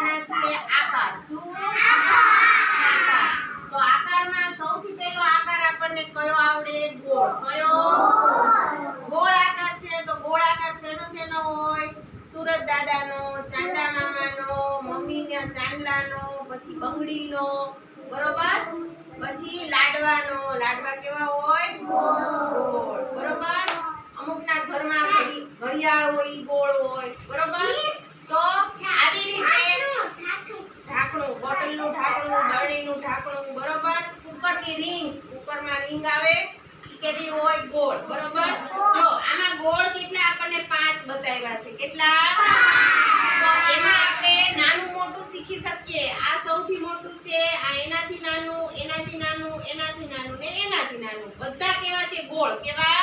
શીખવાના છીએ આકાર. શું? આકાર. તો આકારમાં સૌથી પહેલો આકાર આપણને કયો આવડે? ગોળ. કયો? ગોળ આકાર છે તો ગોળ આકાર શેનો શેનો હોય? સુરત દાદાનો, ચાંદા મામાનો, મમ્મીના ચાંદલાનો, પછી બંગડીનો, બરોબર? પછી લાડવાનો. લાડવા કેવા હોય? ગોળ. બરોબર? અમુકના ઘરમાં ઘડિયાળ હોય, ગોળ હોય. બરોબર? તો કુકરની રીંગ ઉપરમાં રીંગ આવે કેવી હોય ગોળ, બરોબર? જો, આમાં ગોળ કેટલા આપણને 5 બતાવ્યા છે. કેટલા? તો એમાં આપણે નાનું મોટું શીખી શકીએ. આ સૌથી મોટું છે, આ એનાથી નાનું એનાથી નાનું એનાથી નાનું ને એનાથી નાનું. બધા કેવા છે? ગોળ. કેવા?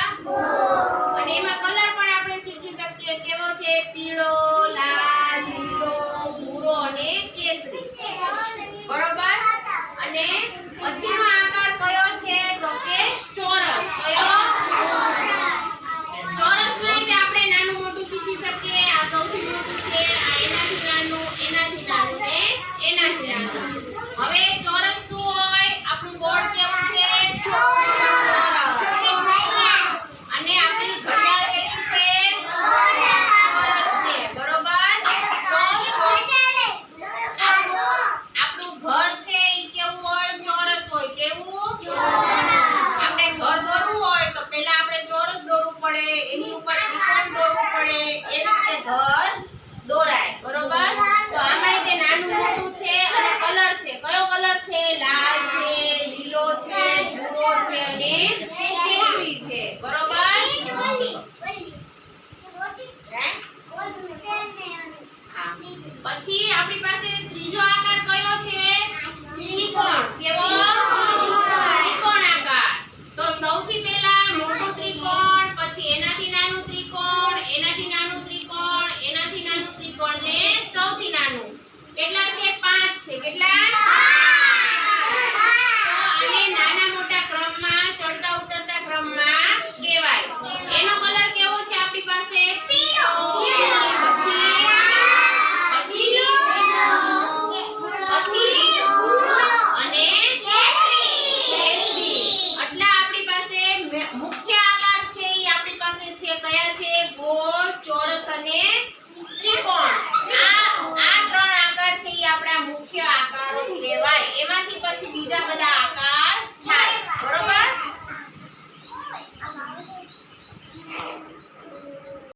અને એમાં કલર પણ આપણે શીખી શકીએ કેવો છે પીળો લાલ લીલો ભૂરો અને કેસરી બરોબર અને પછીનો આકાર કયો છે તો કે ચોરસ કયો ચોરસમાં જ આપણે નાનું મોટું શીખી શકીએ આ સૌથી મોટું છે આ એનાથી નાનું એનાથી નાનું ને એનાથી નાનું હવે ચોરસ શું હોય આપણું બોર્ડ કેવું છે ચોરસ. અને આપણી ઘડિયાળ કેવી છે ચોરસ છે બરોબર તો આપણું આપણું ઘર છે ઈ કેવું હોય ચોરસ હોય કેવું આપણે ઘર દોરવું હોય તો પહેલા આપણે ચોરસ દોરવું પડે એની ઉપર ત્રિકોણ દોરવું પડે એ રીતે ઘર દોરાય બરોબર તો આમાંય તે નાનું મોટું છે અને કલર છે કયો કલર છે લાલ છે લીલો છે ભૂરો છે છે, બરોબર? છે? તો સૌથી પહેલા મોટું ત્રિકોણ, પછી એનાથી નાનું ત્રિકોણ, એનાથી નાનું ત્રિકોણ, એનાથી નાનું ત્રિકોણ ને સૌથી નાનું. કેટલા છે? પાંચ છે. કેટલા? પછી બીજા બધા